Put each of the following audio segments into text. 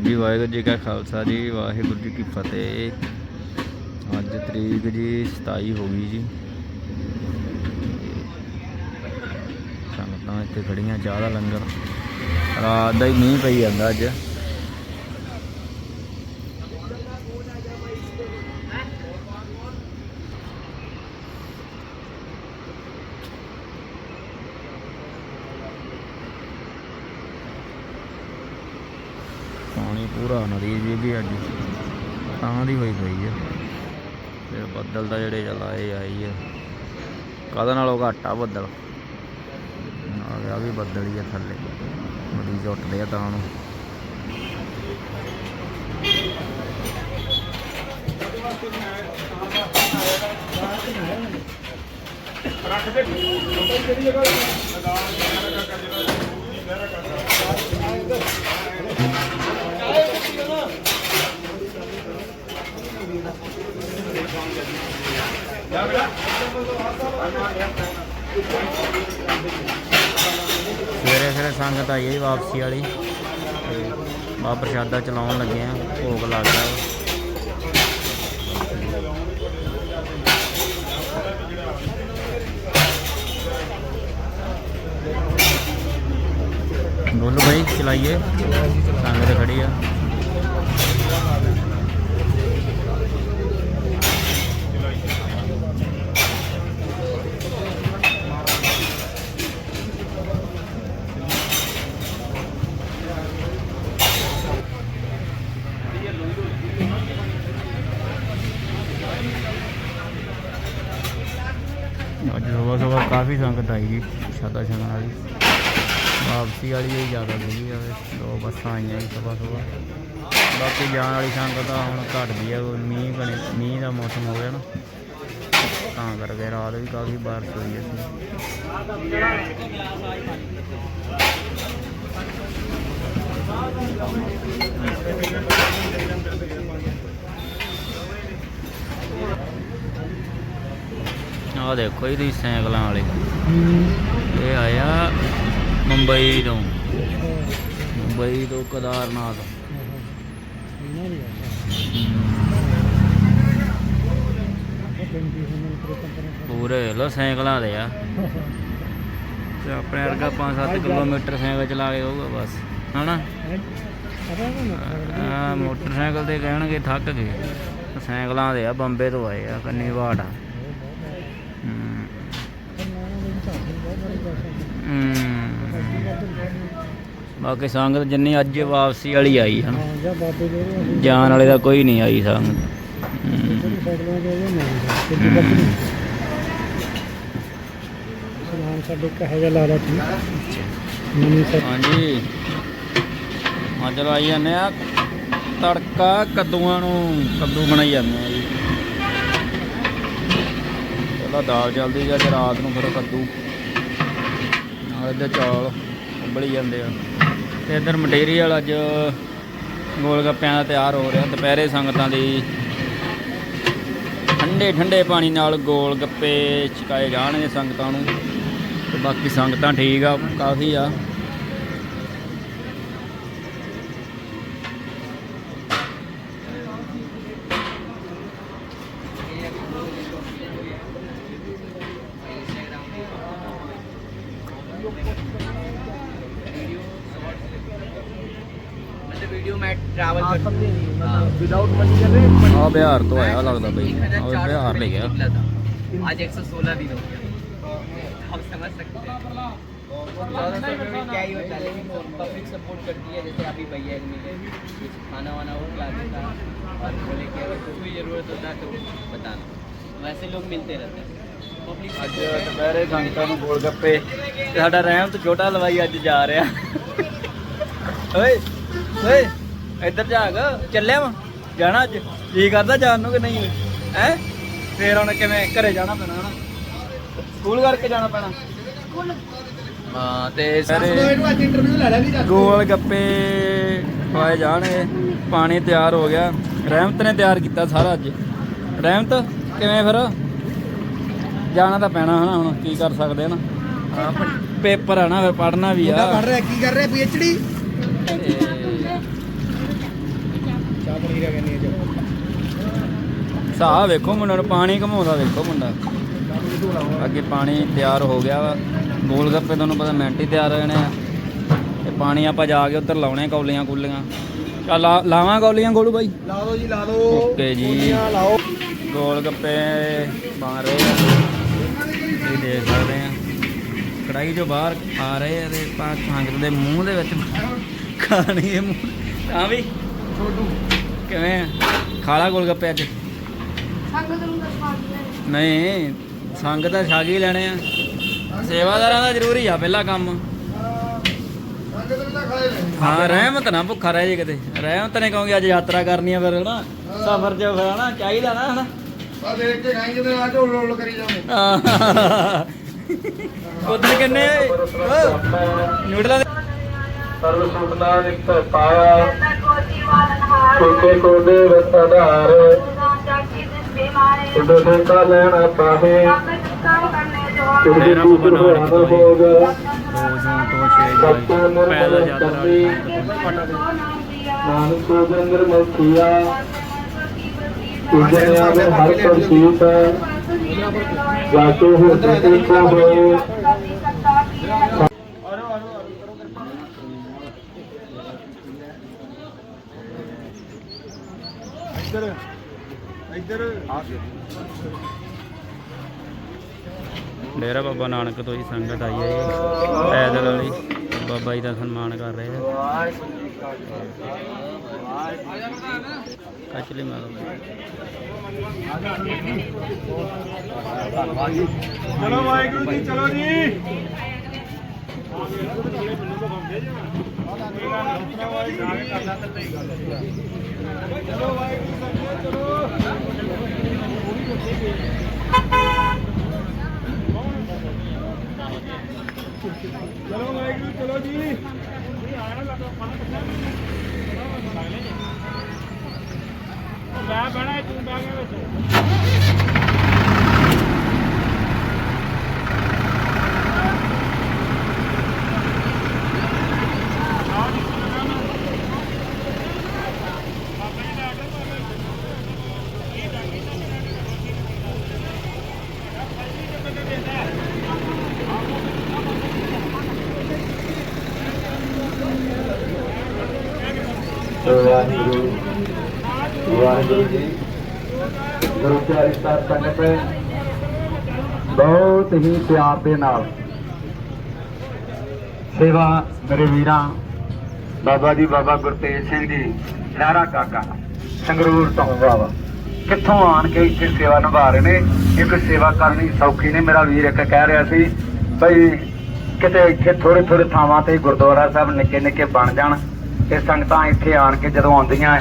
ਹਾਂਜੀ, ਵਾਹਿਗੁਰੂ ਜੀ ਕਾ ਖਾਲਸਾ ਜੀ, ਵਾਹਿਗੁਰੂ ਜੀ ਕੀ ਫਤਿਹ। ਅੱਜ ਤਰੀਕ ਜੀ 27 ਹੋ ਗਈ ਜੀ। ਸੰਗਤਾਂ ਇੱਥੇ ਖੜੀਆਂ ਚਾਹ ਦਾ ਲੰਗਰ। ਰਾਤ ਦਾ ਹੀ ਮੀਂਹ ਪਈ ਜਾਂਦਾ ਅੱਜ ਪਾਣੀ ਪੂਰਾ ਨਦੀ ਜੀ ਵੀ ਅੱਜ। ਤਾਂ ਦੀ ਹੋਈ ਪਈ ਹੈ ਤੇ ਬੱਦਲ ਦਾ ਜਿਹੜੇ ਚਲਾਏ ਆਈ ਹੈ ਕਾਹਦੇ ਨਾਲੋਂ ਘੱਟ ਆ ਬੱਦਲ? ਆ ਵੀ ਬੱਦਲ ਹੀ ਆ ਥੱਲੇ। ਮਰੀਜ਼ ਉੱਠਦੇ ਆ ਤਾਂ ਨੂੰ। ਸਵੇਰੇ ਸਵੇਰੇ ਸੰਗਤ ਆਈ ਹੈ ਵਾਪਸੀ ਵਾਲੀ। ਬਾ ਪ੍ਰਸ਼ਾਦਾ ਚਲਾਉਣ ਲੱਗੇ ਆ, ਭੋਗ ਲੱਗ ਗਿਆ। ਬੋਲੋ ਭਾਈ ਚਲਾਈਏ। ਸੰਗਤ ਖੜੀ ਆ ਅੱਜ ਸਵੇਰ ਸਵੇਰ ਕਾਫੀ ਸੰਗਤ ਆਈ ਜੀ ਸ਼ਾਦਾ ਛਕਣ ਵਾਲੀ ਵਾਪਸੀ ਵਾਲੀ ਹੀ ਜ਼ਿਆਦਾ ਸੀਗੀ ਦੋ ਬੱਸਾਂ ਆਈਆਂ ਜੀ ਸਵੇਰ ਸਵੇਰ। ਬਾਕੀ ਜਾਣ ਵਾਲੀ ਸੰਗਤ ਆ ਹੁਣ ਘਟਦੀ ਆ ਮੀਂਹ ਬਣੇ, ਮੀਂਹ ਦਾ ਮੌਸਮ ਹੋ ਗਿਆ ਨਾ। ਤਾਂ ਕਰਕੇ ਰਾਤ ਵੀ ਕਾਫੀ ਬਾਰਿਸ਼ ਹੋਈ ਹੈ ਆਹ ਦੇਖੋ ਜੀ, ਤੁਸੀਂ ਸਾਈਕਲਾਂ ਵਾਲੇ। ਇਹ ਆਇਆ ਮੁੰਬਈ ਤੋਂ। ਮੁੰਬਈ ਤੋਂ ਕਦਾਰਨਾਥ। ਪੂਰੇ ਲੋ ਸਾਈਕਲਾਂ ਦੇ ਆ। ਤੇ ਆਪਣੇ ਵਰਗਾ 5-7 ਕਿਲੋਮੀਟਰ ਸਾਈਕਲ ਚਲਾ ਕੇ ਹੋਊਗਾ ਬਸ, ਹਨਾ? ਆ ਮੋਟਰਸਾਈਕਲ ਤੇ ਕਹਿਣਗੇ ਥੱਕ ਗਏ। ਸਾਈਕਲਾਂ ਦੇ ਆ, ਬੰਬੇ ਤੋਂ ਆਏ ਆ ਕੰਨੀ ਵਾਟ ਆ ਬਾਕੀ ਸੰਗਤ ਜਿੰਨੀ ਅੱਜ ਵਾਪਸੀ ਵਾਲੀ ਆਈ ਹਨ। ਜਾਣ ਵਾਲੇ ਦਾ ਕੋਈ ਨਹੀਂ ਆਈ ਸੰਗਤ। ਸਾਡੇ ਕਹੇ ਲਾ ਹਾਂਜੀ। ਅੱਜ ਲਾਈ ਜਾਂਦੇ ਆ ਤੜਕਾ ਕੱਦੂਆਂ ਨੂੰ ਕੱਦੂ ਬਣਾਈ ਜਾਂਦੇ ਆ ਜੀ। ਪਹਿਲਾਂ ਦਾਲ ਚੱਲਦੀ ਜਾਂ ਰਾਤ ਨੂੰ ਫਿਰ ਕੱਦੂ। ਨਾਲ ਇਹਦੇ ਚੌਲ ਉਬਲੀ ਜਾਂਦੇ ਆ। ਤੇ ਇਧਰ ਮਟੀਰੀਅਲ ਅੱਜ ਗੋਲ ਗੱਪਿਆਂ ਦਾ ਤਿਆਰ ਹੋ ਰਿਹਾ, ਦੁਪਹਿਰੇ ਸੰਗਤਾਂ ਦੀ। ਠੰਡੇ ਠੰਡੇ ਪਾਣੀ ਨਾਲ ਗੋਲ ਗੱਪੇ ਛਕਾਏ ਜਾਣਗੇ ਸੰਗਤਾਂ ਨੂੰ। ਤੇ ਬਾਕੀ ਸੰਗਤਾਂ ਠੀਕ ਆ, ਕਾਫੀ ਆ। विदाउट मनी कर रहे हैं ਆ ਬਿਹਾਰ ਤੋਂ ਆਇਆ ਲੱਗਦਾ ਬਈ मेरा ਆ चार ਬਿਹਾਰ सौ ਲੈ ਗਿਆ निकला था आज एक सौ सोलह दिन हो गया आप समझ सकते हैं ज़्यादा समय में क्या ही होता है लेकिन पब्लिक सपोर्ट करती है जैसे अभी भैया एक मिले कुछ खाना वाना वो खिला देता और बोले कि अगर कोई ज़रूरत होता है तो बताना वैसे लोग मिलते रहते हैं पब्लिक ਅੱਜ ਦੁਪਹਿਰੇ ਸੰਗਤਾਂ ਨੂੰ ਗੋਲ ਗੱਪੇ ਤੇ ਸਾਡਾ ਰਹਿਮਤ ਛੋਟਾ ਲਵਾਈ ਅੱਜ ਜਾ ਰਿਹਾ ਓਏ ਓਏ ਇੱਧਰ ਜਾਗ ਚੱਲਿਆ ਵਾ ਜਾਣਾ ਅੱਜ। ਜੀ ਕਰਦਾ ਜਾਣ ਨੂੰ ਕਿ ਨਹੀਂ? ਹੈ? ਫੇਰ ਹੁਣ ਕਿਵੇਂ ਘਰੇ ਜਾਣਾ ਪੈਣਾ ਸਕੂਲ ਕਰਕੇ ਜਾਣਾ ਪੈਣਾ? ਹਾਂ ਤੇ ਸਾਰੇ ਗੋਲ ਗੱਪੇ ਪਾਏ ਜਾਣਗੇ। ਪਾਣੀ ਤਿਆਰ ਹੋ ਗਿਆ। ਰਹਿਮਤ ਨੇ ਤਿਆਰ ਕੀਤਾ ਸਾਰਾ ਅੱਜ। ਰਹਿਮਤ ਕਿਵੇਂ ਫਿਰ? ਜਾਣਾ ਤਾਂ ਪੈਣਾ ਹਨਾ ਹੁਣ ਕੀ ਕਰ ਸਕਦੇ ਹਾਂ ਨਾ ਪੇਪਰ ਆ ਨਾ ਫਿਰ ਪੜਨਾ ਵੀ ਆ। ਪੜ ਰਿਹਾ ਕੀ ਕਰ ਰਿਹਾ ਪੀਐਚਡੀ ਜੋ ਸਾਹ ਵੇਖੋ ਮੁੰਡਾ ਨੂੰ ਪਾਣੀ ਘਮਾਉਂਦਾ ਵੇਖੋ ਮੁੰਡਾ। ਅੱਗੇ ਪਾਣੀ ਤਿਆਰ ਹੋ ਗਿਆ ਵਾ। ਗੋਲ ਗੱਪੇ ਤੁਹਾਨੂੰ ਪਤਾ ਮਿੰਟ ਹੀ ਤਿਆਰ ਹੋ ਜਾਣੇ ਆ। ਤੇ ਪਾਣੀ ਆਪਾਂ ਜਾ ਕੇ ਉੱਧਰ ਲਾਉਣੇ ਕੌਲੀਆਂ ਕੁਲੀਆਂ। ਚੱਲ ਲਾਵਾਂ ਕੌਲੀਆਂ ਗੋਲੂ ਬਾਈ? ਲਾ ਦੋ ਜੀ ਲਾ ਦੋ। ਓਕੇ ਜੀ। ਲਾਓ। ਗੋਲ ਗੱਪੇ ਬਣ ਰਹੇ ਆ। ਤੁਸੀਂ ਦੇਖ ਸਕਦੇ ਆ। ਕੜਾਈ ਚੋਂ ਬਾਹਰ ਆ ਰਹੇ ਆ ਤੇ ਪਾ ਸੰਗਤ ਦੇ ਮੂੰਹ ਦੇ ਵਿੱਚ ਖਾਣੀ ਇਹ ਮੂੰਹ। ਆ ਵੀ। ਛੋਟੂ। ਕਿਵੇਂ ਆ? ਖਾ ਲਾ ਗੋਲ ਗੱਪੇ ਅੱਜ? ਨਹੀਂ ਸੰਗ ਤਾਂ ਛਾਗ ਹੀ ਲੈਣੇ ਆ। ਸੇਵਾਦਾਰਾਂ ਦਾ ਜ਼ਰੂਰੀ ਆ ਪਹਿਲਾ ਕੰਮ। ਹਾਂ ਰਹਿਮਤ ਨਾ ਭੁੱਖਾ ਰਹਿ ਜੇ ਕਿਤੇ। ਰਹਿਮਤ ਨੇ ਕਹੋਗੇ ਅੱਜ ਯਾਤਰਾ ਕਰਨੀ ਆ ਫਿਰ ਹਨਾ? ਸਫ਼ਰ 'ਚ ਫਿਰ ਹਨਾ? ਚਾਹੀਦਾ ਨਾ ਹਨਾ? ਆ ਦੇਖ ਕੇ ਖਾਈ ਜਦੋਂ ਆ ਕੇ ਉਲ ਉਲ ਕਰੀ ਜਾਵੇ ਉਧਰ ਕਿੰਨੇ? ਦੇ ਸਰਵ ਸੁਖਨਾ ਨਿਕਟ ਪਾਇਆ ਕੋਕੇ ਕੋਦੇ ਵਸਦਾਰ ਉਦੋਂ ਦੇ ਕਾ ਲੈਣਾ ਪਾਹੇ ਕਿਰਦੀ ਮੇਰਾ ਤੂੰ ਬਾਬਾ ਨਾਨਕ ਗੁਰਬਾਨ ਤੋਂ ਹੋਗ ਦੋ ਜੂਨ ਤੋਂ 6 ਜੁਲਾਈ ਪੈਦਲ ਯਾਤਰਾ ਨਾਨਕ ਜੰਦਰ ਮਲਕੀਆ ਉਜਨੇ ਆਵੇ ਹਰ ਪ੍ਰਸੀਤ ਜਾਸੋ ਹੋ ਤੇ ਕੋ ਹੋਏ। ਇੱਧਰ ਇੱਧਰ। ਡੇਰਾ ਬਾਬਾ ਨਾਨਕ ਤੋਂ ਹੀ ਸੰਗਤ ਆਈ ਹੈ ਜੀ। ਪੈਦਲ ਵਾਲੀ। ਬਾਬਾ ਜੀ ਦਾ ਸਨਮਾਨ ਕਰ ਰਹੇ ਆ। ਕਚਲੀ ਮਾਰੋ ਚਲੋ ਵਾਹਿਗੁਰੂ ਜੀ ਚਲੋ ਜੀ। ਚਲੋ ਵਾਹਿਗੁਰੂ ਚਲੋ ਜੀ ਲੈ ਬਹਿਣਾ ਤੂੰ ਬਹਿ ਗਿਆ ਵਿੱਚ। ਵਾਹਿਗੁਰੂ ਵਾਹਿਗੁਰੂ ਜੀ ਗੁਰੂ ਪਿਆਰੀ ਸਾਧ ਸੰਗਤ ਬਹੁਤ ਹੀ ਪਿਆਰ ਦੇ ਨਾਲ। ਸੇਵਾ ਮੇਰੇ ਵੀਰਾਂ, ਬਾਬਾ ਜੀ, ਬਾਬਾ ਗੁਰਤੇਜ ਸਿੰਘ ਜੀ ਲਹਿਰਾ ਕਾਕਾ, ਸੰਗਰੂਰ ਤੋਂ ਬਾਬਾ ਕਿੱਥੋਂ ਆਣ ਕੇ ਇੱਥੇ ਸੇਵਾ ਨਿਭਾ ਰਹੇ ਨੇ? ਇੱਕ ਸੇਵਾ ਕਰਨੀ ਸੌਖੀ ਨੇ ਮੇਰਾ ਵੀਰ ਇੱਕ ਕਹਿ ਰਿਹਾ ਸੀ, ਬਈ ਕਿਤੇ ਇੱਥੇ ਥੋੜੇ ਥੋੜੇ ਥਾਵਾਂ ਤੇ ਗੁਰਦੁਆਰਾ ਸਾਹਿਬ ਨਿੱਕੇ ਨਿੱਕੇ ਬਣ ਜਾਣ ਤੇ ਸੰਗਤਾਂ ਇੱਥੇ ਆਣ ਕੇ ਜਦੋਂ ਆਉਂਦੀਆਂ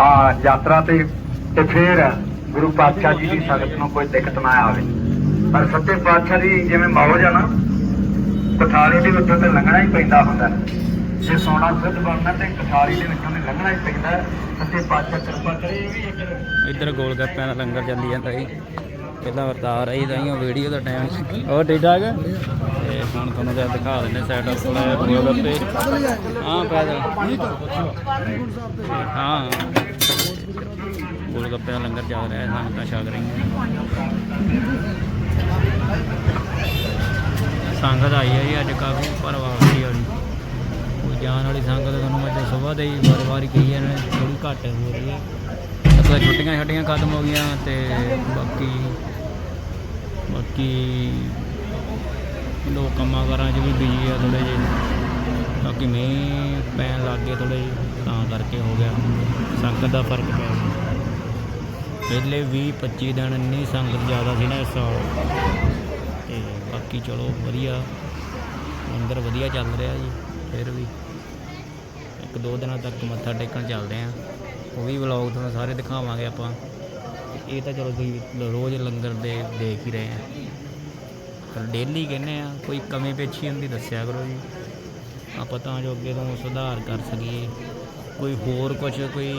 ਆ ਯਾਤਰਾ ਤੇ ਤੇ ਫਿਰ ਗੁਰੂ ਪਾਤਸ਼ਾਹ ਜੀ ਦੀ ਸੰਗਤ ਨੂੰ ਕੋਈ ਦਿੱਕਤ ਨਾ ਆਵੇ। ਪਰ ਸੱਚੇ ਪਾਤਸ਼ਾਹ ਦੀ ਜਿਵੇਂ ਮੌਜ ਆ ਨਾ ਕਥਾਰੀ ਦੇ ਵਿੱਚੋਂ ਤੇ ਲੰਘਣਾ ਹੀ ਪੈਂਦਾ ਹੁੰਦਾ। ਜੇ ਸੋਨਾ ਸਿੱਧ ਬਣਨਾ ਤੇ ਕਥਾਰੀ ਦੇ ਵਿੱਚੋਂ ਲੰਘਣਾ ਹੀ ਪੈਂਦਾ। ਹੈ। ਸੱਚੇ ਪਾਤਸ਼ਾਹ ਕਿਰਪਾ ਕਰੇ, ਇਹ ਵੀ ਇੱਕ ਇੱਧਰ ਗੋਲ ਗੱਪਿਆਂ ਦਾ ਲੰਗਰ ਚੱਲੀ ਜਾਂਦਾ ਜੀ ਪਹਿਲਾਂ ਵਰਤਾ ਰਹੀ ਤਾਂ ਉਹ ਵੀਡੀਓ ਦਾ ਟਾਈਮ ਹੋਰ ਠੀਕ ਠਾਕ? ਤੇ ਹੁਣ ਤੁਹਾਨੂੰ ਜਦ ਦਿਖਾ ਦਿੰਦੇ ਸੈਟ ਅਪ ਲੈ ਗੋਲ ਗੱਪੇ ਹਾਂ ਪੈਦਲ। ਹਾਂ। ਗੋਲ ਗੱਪਿਆਂ ਦਾ ਲੰਗਰ ਚੱਲ ਰਿਹਾ ਸੰਗਤਾਂ ਛਕ ਰਹੀਆਂ ਸੰਗਤ ਆਈ ਹੈ ਜੀ ਅੱਜ ਕਾਫੀ ਪਰ ਵਾਪਸੀ ਵਾਲੀ। ਕੋਈ ਜਾਣ ਵਾਲੀ ਸੰਗਤ ਤੁਹਾਨੂੰ ਮੈਂ ਤਾਂ ਸਵੇਰ ਦੇ ਹੀ ਵਾਰ ਵਾਰੀ ਕਹੀ ਜਾਂਦੇ ਥੋੜੀ ਘੱਟ ਹੋ ਰਹੀ ਹੈ। ਅੱਗੇ ਛੁੱਟੀਆਂ ਛੱਟੀਆਂ ਖਤਮ ਹੋ ਗਈਆਂ ਤੇ ਬਾਕੀ ਬਾਕੀ ਲੋਕ ਕੰਮਾਂ ਕਾਰਾਂ 'ਚ ਵੀ ਬਿਜ਼ੀ ਆ ਥੋੜੇ ਜਿਹੇ। ਬਾਕੀ ਮੀਂਹ ਪੈਣ ਲੱਗ ਗਏ ਥੋੜੇ ਤਾਂ ਕਰਕੇ ਹੋ ਗਿਆ। ਸੰਗਤ ਦਾ ਫ਼ਰਕ ਪਿਆ ਪਹਿਲੇ 20 25 ਦਿਨ ਇੰਨੀ ਸੰਗਤ ਜ਼ਿਆਦਾ ਸੀ ਨਾ ਇਸ ਸਾਲ। ਤੇ ਬਾਕੀ ਚਲੋ ਵਧੀਆ, ਮੰਦਰ ਵਧੀਆ ਚੱਲ ਰਿਹਾ ਜੀ, ਫਿਰ ਵੀ। ਇੱਕ ਦੋ ਦਿਨਾਂ ਤੱਕ ਮੱਥਾ ਟੇਕਣ ਚੱਲਦੇ ਆ। ਉਹ ਵੀ ਵਲੌਗ ਤੁਹਾਨੂੰ ਸਾਰੇ ਦਿਖਾਵਾਂਗੇ ਆਪਾਂ। ਇਹ ਤਾਂ ਚਲੋ ਤੁਸੀਂ ਰੋਜ਼ ਲੰਗਰ ਦੇ ਦੇਖ ਹੀ ਰਹੇ ਆ। ਪਰ ਡੇਲੀ ਕਹਿੰਦੇ ਆ, ਕੋਈ ਕਮੀ ਪੇਛੀ ਹੁੰਦੀ ਦੱਸਿਆ ਕਰੋ ਜੀ। ਆਪਾਂ ਤਾਂ ਜੋ ਅੱਗੇ ਤੋਂ ਸੁਧਾਰ ਕਰ ਸਕੀਏ। ਕੋਈ ਹੋਰ ਕੁਝ ਕੋਈ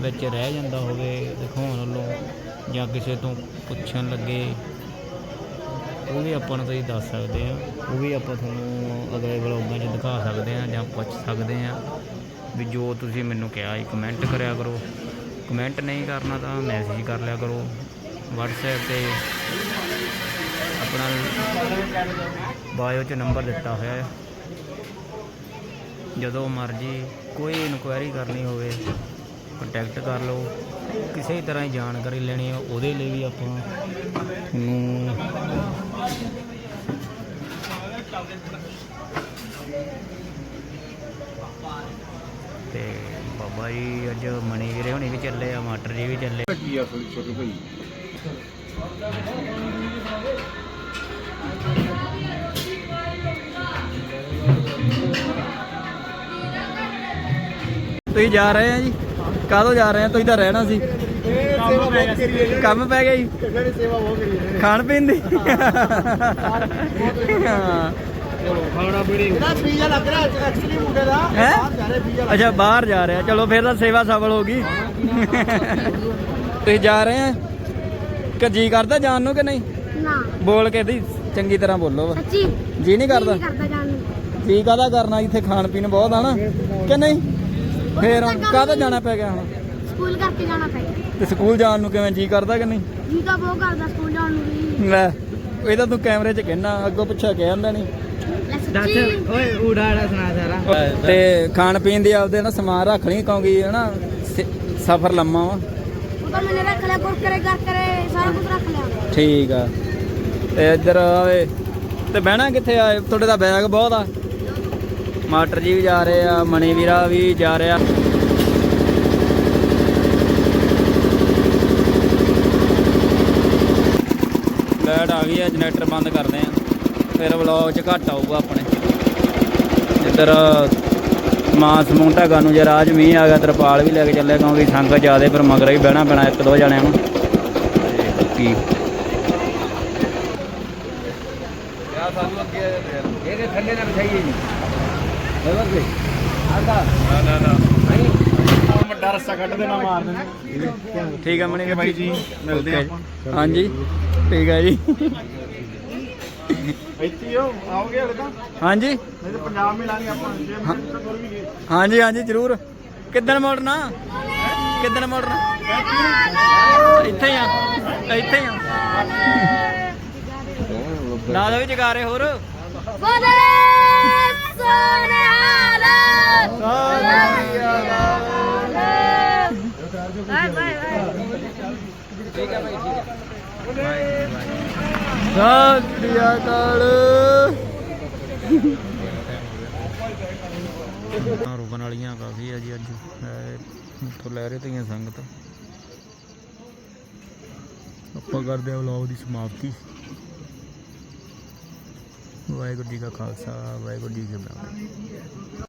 ਵਿੱਚ ਰਹਿ ਜਾਂਦਾ ਹੋਵੇ, ਦਿਖਾਉਣ ਵੱਲੋਂ ਜਾਂ ਕਿਸੇ ਤੋਂ ਪੁੱਛਣ ਲੱਗੇ, ਉਹ ਵੀ ਆਪਾਂ ਨੂੰ ਤੁਸੀਂ ਦੱਸ ਸਕਦੇ ਆ। ਉਹ ਵੀ ਆਪਾਂ ਤੁਹਾਨੂੰ ਅਗਲੇ ਵਲੋਗਾਂ 'ਚ ਦਿਖਾ ਸਕਦੇ ਆ ਜਾਂ ਪੁੱਛ ਸਕਦੇ ਆ। ਵੀ ਜੋ ਤੁਸੀਂ ਮੈਨੂੰ ਕਿਹਾ ਸੀ ਕਮੈਂਟ ਕਰਿਆ ਕਰੋ। ਕਮੈਂਟ ਨਹੀਂ ਕਰਨਾ ਤਾਂ ਮੈਸੇਜ ਕਰ ਲਿਆ ਕਰੋ। WhatsApp ਤੇ ਆਪਣਾ ਬਾਇਓ 'ਚ ਨੰਬਰ ਦਿੱਤਾ ਹੋਇਆ ਹੈ। ਜਦੋਂ ਮਰਜ਼ੀ ਕੋਈ ਇਨਕੁਆਇਰੀ ਕਰਨੀ ਹੋਵੇ ਕੰਟੈਕਟ ਕਰ ਲਓ। ਕਿਸੇ ਤਰ੍ਹਾਂ ਦੀ ਜਾਣਕਾਰੀ ਲੈਣੀ ਹੈ, ਉਹਦੇ ਲਈ ਵੀ ਆਪਾਂ ਨੂੰ ਤੇ ਜੀ ਅੱਜ ਮਣੀ ਵੀਰੇ ਹੁਣੀ ਵੀ ਚੱਲੇ ਆ ਮਾਸਟਰ ਜੀ ਵੀ ਚੱਲੇ। ਕੀ ਆ ਛੋਟੇ ਭਾਈ? ਤੁਸੀਂ ਜਾ ਰਹੇ ਆ ਜੀ? ਕਾਹਦੋਂ ਜਾ ਰਹੇ ਆ? ਤੁਸੀਂ ਤਾਂ ਰਹਿਣਾ ਸੀ। ਕੰਮ ਪੈ ਗਿਆ ਜੀ। ਖਾਣ ਪੀਣ ਦੀ। ਖਾਣਾ ਪੀਣੀ ਇਹਦਾ ਵੀਜ਼ਾ ਲੱਗ ਰਿਹਾ ਐਕਚੁਅਲੀ ਮੁੰਡੇ ਦਾ। ਹੈ? ਜਾ ਰਹੇ ਵੀਜ਼ਾ ਅੱਛਾ ਬਾਹਰ ਜਾ ਰਿਹਾ। ਚਲੋ ਫਿਰ ਤਾਂ ਸੇਵਾ ਸਫਲ ਹੋ ਗਈ। ਤੁਸੀਂ ਜਾ ਰਹੇ ਆ? ਕਿ ਜੀ ਕਰਦਾ ਜਾਣ ਨੂੰ ਕਿ ਨਹੀਂ? ਨਾ। ਬੋਲ ਕੇ ਦੀ ਚੰਗੀ ਤਰ੍ਹਾਂ ਬੋਲੋ ਸੱਚੀ? ਜੀ ਨਹੀਂ ਕਰਦਾ? ਨਹੀਂ ਕਰਦਾ ਜਾਣ ਨੂੰ। ਜੀ ਕਾਹਦਾ ਕਰਨਾ? ਇੱਥੇ ਖਾਣ ਪੀਣ ਬਹੁਤ ਆ ਨਾ। ਕਿ ਨਹੀਂ? ਫੇਰ ਕਾਹਦਾ ਜਾਣਾ ਪੈ ਗਿਆ ਹੁਣ? ਸਕੂਲ ਕਰਕੇ ਜਾਣਾ ਪੈ ਗਿਆ। ਤੇ ਸਕੂਲ ਜਾਣ ਨੂੰ ਕਿਵੇਂ ਜੀ ਕਰਦਾ ਕਿ ਨਹੀਂ? ਜੀ ਤਾਂ ਬਹੁਤ ਕਰਦਾ ਸਕੂਲ ਜਾਣ ਨੂੰ ਵੀ। ਲੈ ਇਹ ਤਾਂ ਤੂੰ ਕੈਮਰੇ 'ਚ ਕਹਿਣਾ ਅੱਗੋਂ ਪਿੱਛੇ ਕਹਿ ਜਾਂਦਾ ਨਹੀਂ। ਲੈ ਸੱਚੀ ਓਏ ਉਡਾੜਾ ਸੁਣਾ ਸਾਰਾ। ਤੇ ਖਾਣ ਪੀਣ ਦੀ ਆਪਦੇ ਨਾ ਸਮਾਨ ਰੱਖ ਲਈ ਕਿਉਂਕਿ ਹਨਾ ਸਫ਼ਰ ਲੰਮਾ ਵਾ। ਉਹ ਤਾਂ ਮੈਨੇ ਰੱਖ ਲਿਆ ਕੁਰਕਰੇ ਕਰ ਕਰੇ ਸਾਰਾ ਕੁਝ ਰੱਖ ਲਿਆ। ਠੀਕ ਆ। ਤੇ ਇੱਧਰ ਆਵੇ ਤੇ ਬਹਿਣਾ ਕਿੱਥੇ ਆ? ਤੁਹਾਡੇ ਦਾ ਬੈਗ ਬਹੁਤ ਆ। ਮਾਸਟਰ ਜੀ ਵੀ ਜਾ ਰਹੇ ਆ ਮਣੀ ਵੀਰਾ ਵੀ ਜਾ ਰਿਹਾ। ਲਾਈਟ ਆ ਗਈ ਆ ਜਨਰੇਟਰ ਬੰਦ ਕਰਦੇ ਆ। ਫਿਰ ਵਲੌਗ 'ਚ ਘੱਟ ਆਊਗਾ ਆਪਣੇ। ਇੱਧਰ ਮਾਂ ਸਮੂਹ ਢਾਗਾ ਨੂੰ ਜੇ ਰਾਜ ਮੀਂਹ ਆ ਗਿਆ ਤਰਪਾਲ ਵੀ ਲੈ ਕੇ ਚੱਲੇ ਕਿਉਂਕਿ ਸੰਗਤ ਜ਼ਿਆਦੇ ਪਰ ਮਗਰ ਹੀ ਬਹਿਣਾ ਪੈਣਾ ਇੱਕ ਦੋ ਜਣਿਆਂ ਨੂੰ। ਤੇ ਬਾਕੀ ਇਹਦੇ ਥੱਲੇ ਨਾ ਬਿਛਾਈਏ ਜੀ। ਵੱਡਾ ਰੱਸਾ ਕੱਢ ਦੇਣਾ ਮਾਰ ਦੇਣਾ। ਠੀਕ ਹੈ ਮਣੀ ਜੀ ਮਿਲਦੇ. ਆਪਾਂ। ਹਾਂਜੀ ਠੀਕ ਹੈ ਜੀ। ਇੱਥੇ ਹੀ ਹੋ ਆਓਗੇ ਹਲੇ ਤਾਂ? ਹਾਂਜੀ। ਨਹੀਂ ਤਾਂ ਪੰਜਾਬ ਮਿਲਾਂਗੇ ਆਪਾਂ ਜੇ ਮਿੰਟ ਤੋਂ ਵੀ ਗਏ ਹਾਂਜੀ ਹਾਂਜੀ ਜ਼ਰੂਰ। ਕਿੱਦਣ ਮੋੜਨਾ? ਕਿੱਦਣ ਮੋੜਨਾ? ਇੱਥੇ ਹੀ ਆ ਇੱਥੇ ਹੀ ਆ। ਲਾ ਦੋ ਵੀ ਜਗਾਰੇ ਹੋਰ। ਬਾਏ ਬਾਏ ਬਾਏ ਠੀਕ ਹੈ ਭਾਈ ਠੀਕ ਹੈ। ਸਤਿ ਸ੍ਰੀ ਅਕਾਲ ਰੁਕਣ ਵਾਲੀਆਂ ਕਾਫੀ ਆ ਜੀ ਅੱਜ। ਤੋਂ ਲੈ ਰਹੇ ਤੀਆਂ ਸੰਗਤ। ਆਪਾਂ ਕਰਦੇ ਆ ਵਲੌਗ ਦੀ ਸਮਾਪਤੀ। ਵਾਹਿਗੁਰੂ ਜੀ ਕਾ ਖਾਲਸਾ, ਵਾਹਿਗੁਰੂ ਜੀ ਕੀ ਫਤਿਹ।